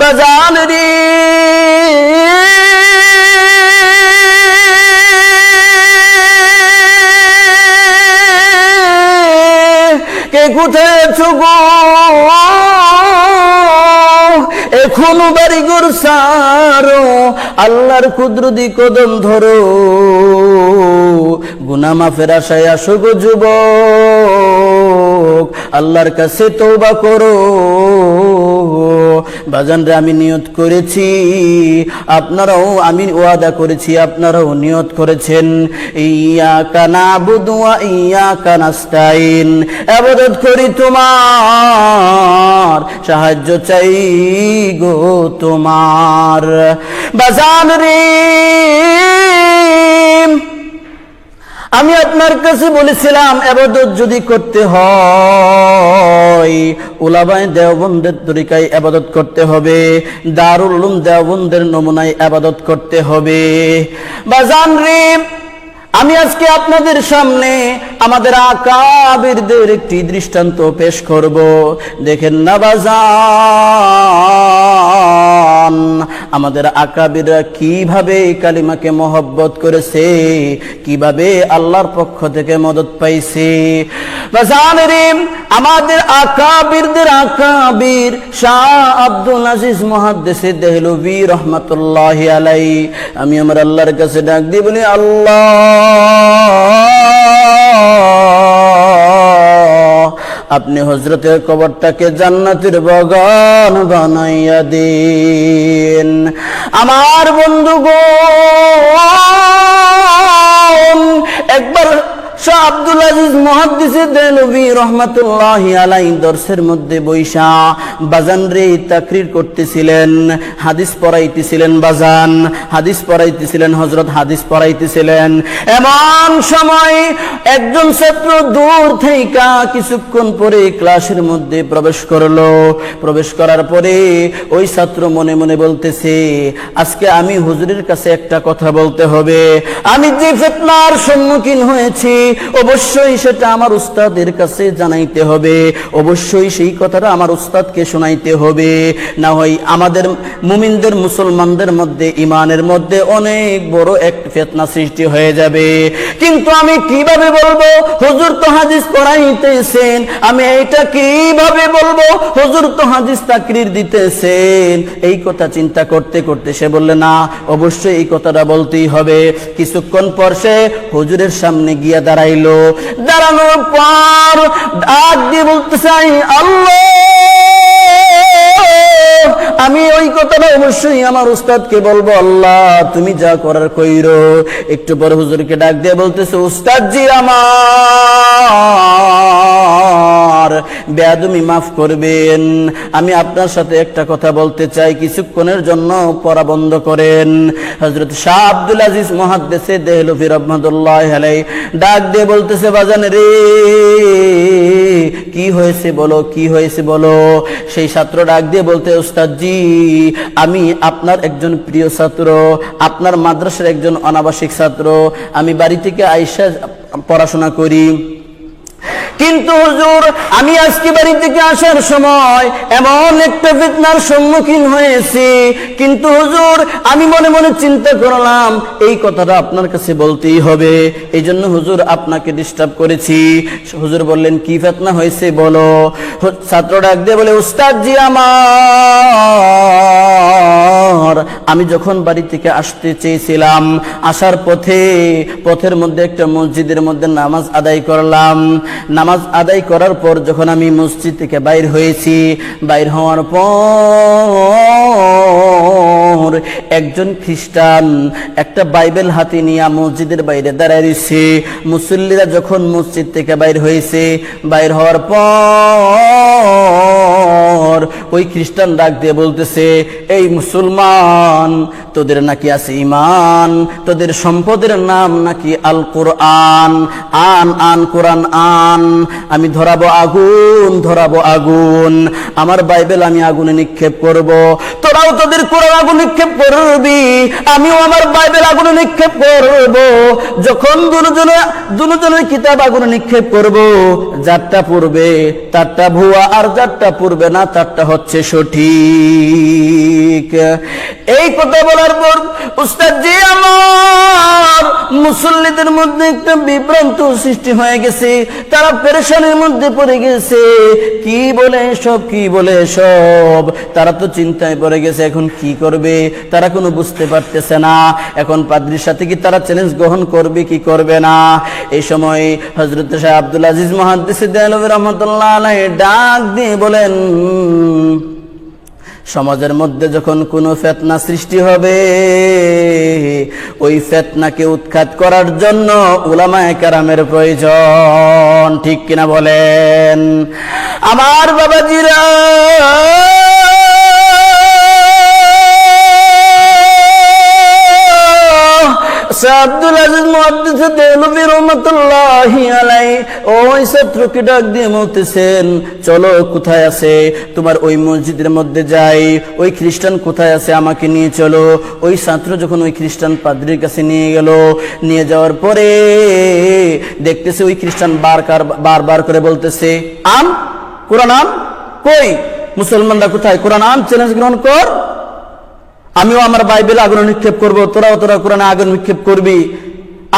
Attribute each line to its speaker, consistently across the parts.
Speaker 1: বাজান রে কে কোথায় গো এখনও বাড়ি ঘর সারো, আল্লাহর কুদরতি কদম ধরো। গুনা মাফের আশায় আসো গো যুবক, আল্লাহর কাছে তৌবা করো। বাজানরে আমি নিয়ত করেছি। আপনারাও আমি ওয়াদা করেছি, আপনারাও নিয়ত করেছেন। ইয়া কানা বুদুয়া ইয়া কানাস্তাইন আবাদত করি তোমার, সাহায্য চাই গো তোমার। বাজান রে আমি আপনার কাছে বলেছিলাম আবাদত যদি করতে হয় উলাবায় দেওবন্দের তরিকায় আবাদত করতে হবে, দারুল উলুম দেওবন্দের নমুনায় আবাদত করতে হবে। বাজান রে, আমি আজকে আপনাদের সামনে আমাদের আকাবিরদের একটি দৃষ্টান্ত পেশ করব। দেখেন না বাজান আমাদের আকাবিররা কীভাবে কালিমাকে মহব্বত করেছে, কীভাবে আল্লাহর পক্ষ থেকে মদত পাইছে। আমাদের আকাবিরদের আকাবির শাহ আব্দুল আজিজ মহাদ্দেশে দেহলবি রহমতুল্লাহ আলাই আমি আমার আল্লাহর কাছে ডাক দিই, বলি, আল্লাহ আপনি হজরতের কবরটাকে জান্নাতের বাগান বানাইয়া দিন। আমার বন্ধু গো একবার শাহ আব্দুল আজিজ মহাদ্দিসে আলাই দর্শের মধ্যে বৈশা বাজান রে তাকরির করতেছিলেন, হাদিস পড়াইতেছিলেন বাজান, হাদিস পড়াইতেছিলেন হজরত হাদিস পড়াইতেছিলেন। এমন সময় একজন ছাত্র দূর কিছুক্ষণ পরে ক্লাসের মধ্যে প্রবেশ করল। প্রবেশ করার পরে ওই ছাত্র মনে মনে বলতেছে, আজকে আমি হুজুরের কাছে একটা কথা বলতে হবে। আমি যে ফেতনার সম্মুখীন হয়েছি অবশ্যই সেটা আমার উস্তাদের কাছে জানাইতে হবে। অবশ্যই সেই কথাটা আমার উস্তাদকে শোনাইতে হবে। না হয় আমাদের মুমিনদের, মুসলমানদের মধ্যে ইমানের মধ্যে অনেক বড় এক ফেতনা সৃষ্টি হয়ে যাবে। কিন্তু আমি কীভাবে বলব? হুজুর তো হাদিস পড়াইতেছেন। আমি এটা কীভাবে বলব? হুজুর তো হাদিস তাকরির দিতেছেন। এই কথা চিন্তা করতে করতে সে বললে, না, অবশ্যই এই কথাটা বলতেই হবে। কিছুক্ষণ পর সে হুজুরের সামনে গিয়া দাঁড়াইলো। দাঁড়ানোর পর ডাক দিয়ে বলতে চাই আল্লাহ, আমি ওই কথাটা অবশ্যই আমার উস্তাদকে বলব, আল্লাহ, তুমি যা করার কইরো। একটু পর হুজুরকে ডাক দিয়ে বলতেছে উস্তাদ জি আমার। বেয়াদুমি মাফ করবেন। আমি আপনার সাথে একটা কথা বলতে চাই, কিছুক্ষণের জন্য পড়া বন্ধ করেন। হজরত শাহ আব্দুল আজিজ মহাদ্দেশে দেহলফি রহমতুল্লাহ আলাই ডাক দিয়ে বলতেছে, বাজান রে, কি হয়েছে বলো, কি হয়েছে বলো? সেই ছাত্র ডাক দিয়ে বলতে উস্তাদ জি আমি আপনার একজন প্রিয় ছাত্র, আপনার মাদ্রাসার একজন অনাবাসিক ছাত্র, আমি বাড়ি থেকে আইসা পড়াশোনা করি। কিন্তু হুজুর, আমি আজকে বাড়ি থেকে আসার সময় এমন একটা ফিতনার সম্মুখীন হয়েছি। কিন্তু হুজুর, আমি মনে মনে চিন্তা করলাম, এই কথাটা আপনার কাছে বলতেই হবে। এই জন্য হুজুর, আপনাকে ডিস্টার্ব করেছি। হুজুর বললেন, কি ফেতনা হয়েছে বলো? ছাত্র ডাক দিয়ে বলে উস্তাদ জি আমার। আমি যখন বাড়ি থেকে আসতে চেয়েছিলাম, আসার পথে পথের মধ্যে একটা মসজিদের মধ্যে নামাজ আদায় করলাম। নামাজ আদায় করার পর যখন আমি মসজিদ থেকে বাইর হয়েছি, বাইর হওয়ার পর একজন খ্রিস্টান একটা বাইবেল হাতে নিয়ে মসজিদের বাইরে দাঁড়ায় রয়েছে। মুসল্লিরা যখন মসজিদ থেকে বাইর হয়েছে, বাইর হওয়ার পর ওই খ্রিস্টান ডাক দিয়ে বলতেছে, এই মুসলমান, তোদের নাকি আছে ইমান তোদের সম্পদের নাম নাকি আল কোরআন আন আন, কোরআন, আন, আমি ধরাবো আগুন ধরাবো আগুন, আমার বাইবেল আমি আগুনে নিক্ষেপ করব, তোরাও তোদের কোরআন আগুন নিক্ষেপ করবি, আমিও আমার বাইবেল আগুনে নিক্ষেপ করব, যখন দুজনে, দুজনের কিতাব আগুনে নিক্ষেপ করব, যারটা পড়বে তারটা ভুয়া আর যারটা পড়বে না তারটা হচ্ছে সঠিক। এই কথা বলার পর উস্তাদ জি আমার মুসল্লিদের মধ্যে একটা বিভ্রান্ত সৃষ্টি হয়ে গেছে, তারা পেরেশানির মধ্যে পড়ে গেছে। কি বলে সব কি বলে সব তারা তো চিন্তায় পড়ে গেছে, এখন কি করবে? তারা কোনো বুঝতে পারতেছে না। এখন পাদ্রির সাথে কি তারা চ্যালেঞ্জ গ্রহণ করবে, কি করবে না? এই সময় হজরত শাহ আব্দুল আজিজ মহাদিস রহমতুল্লাহ আলাই ডাক দিয়ে বলেন সমাজের মধ্যে যখন কোনো ফেতনা সৃষ্টি হবে, ওই ফেতনাকে উৎখাত করার জন্য উলামায় কারামের প্রয়োজন। ঠিক কিনা বলেন? আমার বাবাজিরা চলো কোথায় আছে? তোমার ওই মসজিদের মধ্যে ওই খ্রিস্টান কোথায় আছে আমাকে নিয়ে চলো। ওই ছাত্র যখন ওই খ্রিস্টান পাদ্রির কাছে নিয়ে গেল, নিয়ে যাওয়ার পরে দেখতেছে ওই খ্রিস্টান বারবার বারবার করে বলতেছে, আম? কোরআন আম? কই? মুসলমানরা কোথায়? কোরআন আম চ্যালেঞ্জ গ্রহণ কর। আমিও আমার বাইবেল আগুন নিক্ষেপ করব, তোরাও তোরা কোরআনে আগুন নিক্ষেপ করবি।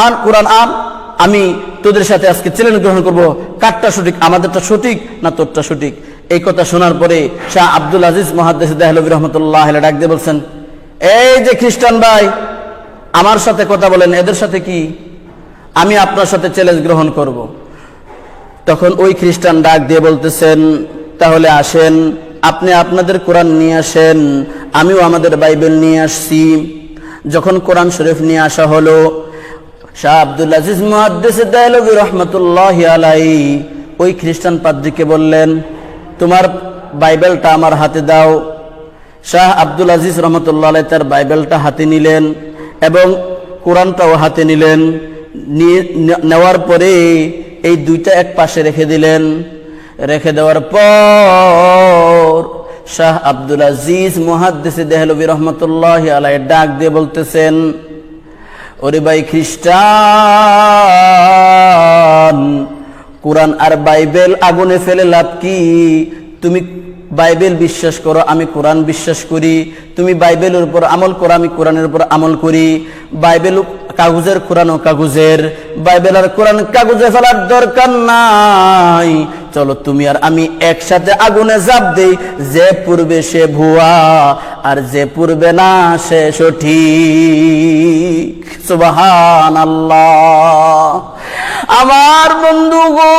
Speaker 1: আন, কোরআন আম আমি তোদের সাথে আজকে চ্যালেঞ্জ গ্রহণ করব, কারটা সঠিক, আমাদেরটা সঠিক না তোরটা সঠিক? এই কথা শোনার পরে শাহ আব্দুল আজিজ মহাদ্দেশ দেহলবী রহমতুল্লাহ ডাক দিয়ে বলছেন, এই যে খ্রিস্টান ভাই, আমার সাথে কথা বলেন, এদের সাথে কি? আমি আপনার সাথে চ্যালেঞ্জ গ্রহণ করব। তখন ওই খ্রিস্টান ডাক দিয়ে বলতেছেন, তাহলে আসেন, আপনি আপনাদের কোরআন নিয়ে আসেন আমিও আমাদের বাইবেল নিয়ে আসছি। যখন কোরআন শরীফ নিয়ে আসা হলো, শাহ আব্দুল আজিজ মুহাদ্দিস দায়লবী রহমতুল্লাহ আলাই ওই খ্রিস্টান পাদ্রীকে বললেন, তোমার বাইবেলটা আমার হাতে দাও। শাহ আব্দুল আজিজ রহমতুল্লাহ আলাই তার বাইবেলটা হাতে নিলেন এবং কোরআনটাও হাতে নিলেন। নেওয়ার পরে এই দুইটা এক পাশে রেখে দিলেন। রেখে দেওয়ার পর শাহ আব্দুল আজিজ মুহাদ্দিস দেহলবী রহমতুল্লাহ আলাই ডাক দিয়ে বলতেছেন, ওরে ভাই খ্রিস্টান, কোরআন আর বাইবেল আগুনে ফেলে লাভ কি? তুমি বাইবেল বিশ্বাস করো, আমি কোরআন বিশ্বাস করি। তুমি বাইবেলের উপর আমল করো, আমি কোরআনের উপর আমল করি। বাইবেল কাগজের কোরআন কাগজের। বাইবেল আর কোরআন কাগজে ফেলার দরকার নাই। চলো তুমি আর আমি একসাথে আগুনে জাপ দেই। যে পূর্বে সে ভুয়া আর যে পূর্বে না, সে সঠিক। সুবাহান আল্লাহ আমার বন্ধু গো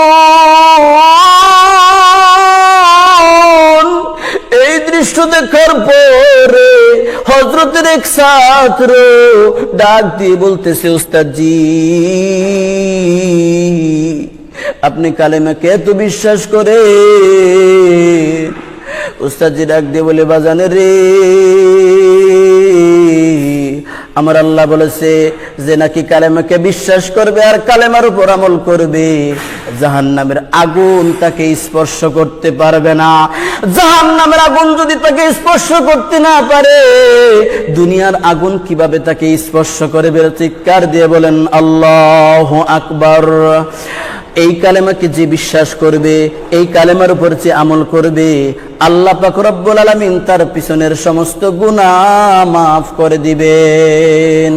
Speaker 1: এই দৃশ্য দেখার পরে হজরতের এক ছাত্র ডাক দিয়ে বলতেছে উস্তাদজি আপনি কালেমাকে এত বিশ্বাস করে? উস্তাদজি ডাক দিয়ে বলে, বাজানে রে। আমার আল্লাহ বলেছে যে, নাকি কালেমাকে বিশ্বাস করবে আর কালেমার উপর আমল করবে? জাহান নামের আগুন তাকে স্পর্শ করতে পারবে না। জাহান নামের আগুন যদি তাকে স্পর্শ করতে না পারে, দুনিয়ার আগুন কীভাবে তাকে স্পর্শ করবে চিৎকার দিয়ে বলেন, আল্লাহ আকবর। এই কালেমাকে যে বিশ্বাস করবে, এই কালেমার উপর যে আমল করবে, আল্লাহ পাকরব্বুল আলমিন তার পিছনের সমস্ত গুণা মাফ করে দিবেন।